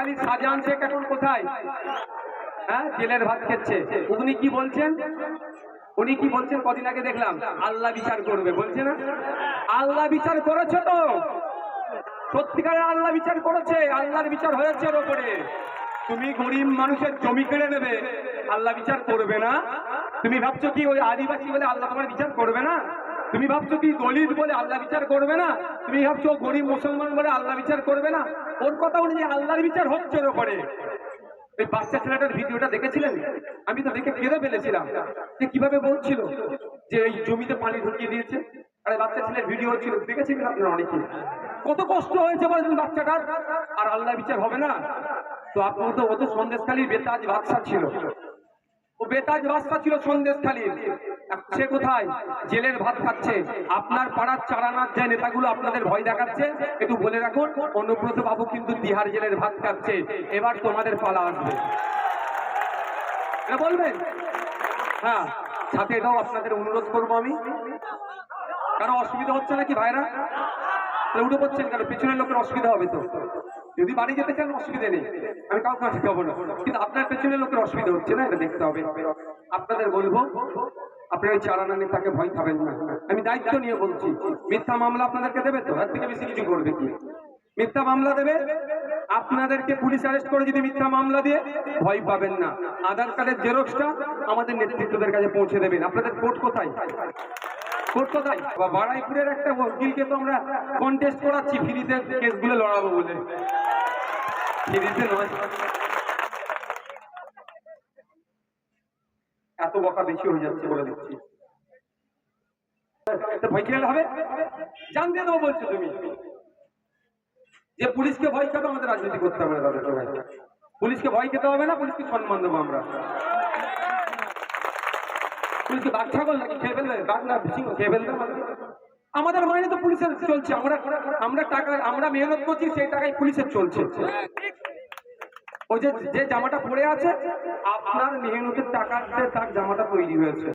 নোয়াখালী শাহজাহান শেখ এখন কোথায়? হ্যাঁ জেলের ভাত খেচ্ছে। উনি কি বলছেন? উনি কি বলছেন? কদিন আগে দেখলাম। আল্লাহ বিচার করবে, বলছে না? আল্লাহ বিচার করেছে তো। সত্যিকারের আল্লাহ বিচার করেছে। আল্লাহর বিচার হয়েছে ওর ওপরে। তুমি গরিব মানুষের জমি কেড়ে নেবে। আল্লাহ বিচার করবে না। তুমি ভাবছ কি ওই আদিবাসী বলে আল্লাহ তোমার বিচার করবে না? তুমি ভাবছ কি দলিত বলে আল্লাহ বিচার করবে না? তুমি ভাবছ গরিব মুসলমান বলে আল্লাহ বিচার করবে না? ওর কথা অনুযায়ী আল্লাহর বিচার হচ্ছে ওর ওপরে ওই বাচ্চা ছেলেটার ভিডিওটা দেখেছিলেন? আমি তো দেখে কেঁদে ফেলেছিলাম। যে কীভাবে বলছিল যে এই জমিতে পানি ঢুকিয়ে দিয়েছে? আরে বাচ্চা ছেলের ভিডিও ছিল দেখেছিলেন আপনারা অনেকে? কত কষ্ট হয়েছে বলেন বাচ্চাটার? আর আল্লাহ বিচার হবে না? তো আপনার তো ও তো সন্দেশখালীর বেতাজ বাদশা ছিল। ও বেতাজ বাদশা ছিল সন্দেশখালীর। সে কোথায়? জেলের ভাত খাচ্ছে। আপনার পাড়ার চারানার যে নেতাগুলো আপনাদের ভয় দেখাচ্ছে, একটু বলে রাখুন, অনুব্রত বাবু কিন্তু বিহার জেলের ভাত খাচ্ছে। এবার তোমাদের পালা আসবে। বলবেন? হ্যাঁ সাথে এটাও আপনাদের অনুরোধ করব আমি। কারও অসুবিধা হচ্ছে নাকি ভাইরা? তাহলে উঠে পড়ছেন কেন? পেছনের লোকের অসুবিধা হবে তো। যদি বাড়ি যেতে চান, অসুবিধা নেই। আমি কাউকে শেখাবো না। কিন্তু আপনার পেছনের লোকের অসুবিধা হচ্ছে না? এটা দেখতে হবে। আপনাদের বলব আপনার ওই চারানা নেতাকে ভয় খাবেন না। আমি দায়িত্ব নিয়ে বলছি, মিথ্যা মামলা আপনাদেরকে দেবে তো? এর থেকে বেশি কিছু করবে কি? মিথ্যা মামলা দেবে? আপনাদেরকে পুলিশ অ্যারেস্ট করে যদি মিথ্যা মামলা দিয়ে ভয় পাবেন না। আধার কার্ডের জেরক্সটা আমাদের নেতৃত্বদের কাছে পৌঁছে দেবেন। আপনাদের কোর্ট কোথায়? কোর্ট কোথায়? বা বারাইপুরের একটা উকিলকে তো আমরা কন্টেস্ট করাচ্ছি, ফ্রিতে কেসগুলো লড়াবো বলে। ফ্রিতে নয়। এত বকা বেশি হয়ে যাচ্ছে বলে দিচ্ছি। ভয় হবে? দেবো বলছো তুমি। যে পুলিশকে ভয় খাবে আমাদের রাজনীতি করতে হবে পুলিশকে ভয় খেতে হবে না, পুলিশকে সম্মান দেবো আমরা। পুলিশকে বাঘ, ছাগল নাকি খেয়ে ফেলবে? বাঘ না খেয়ে ফেলবে আমাদের? মাইনে তো পুলিশের চলছে। আমরা আমরা টাকা, আমরা মেহনত করছি, সেই টাকায় পুলিশের চলছে। ওই যে যে জামাটা পরে আছে আপনার মেহনতের টাকাতে তার জামাটা তৈরি হয়েছে।